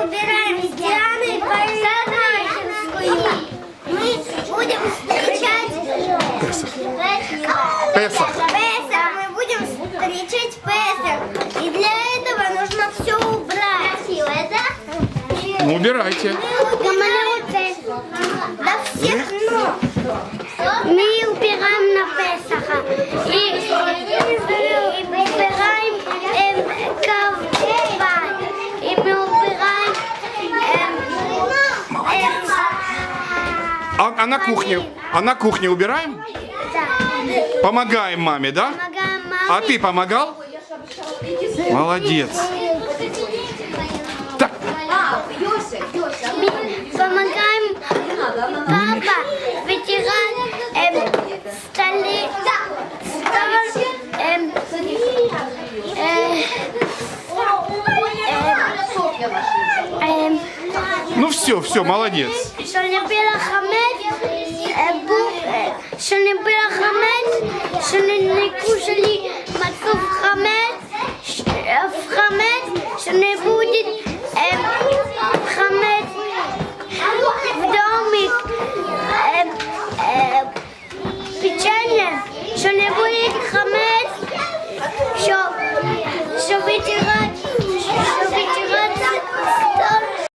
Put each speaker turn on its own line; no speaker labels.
Убираем с
Дианой Барышевскую. Мы будем встречать Песах. Песах. Песах. Мы будем встречать Песах. И для этого нужно все убрать. Ну, убирайте. Мы убираем до всех ног.
А, а на кухне? А на кухне убираем?
да.
Помогаем маме, да?
Помогаємо
А
мамі.
ты помогал? Молодец. Так,
Ми помогаємо папа витирати ем, столи, стол, ем, е, ем,
ну все, все, молодец.
е, був, е, що не не, не кушали матку в в хамець, що не буде е, хамець в домик, е, е, печення, що не буде хамець, що, що витирати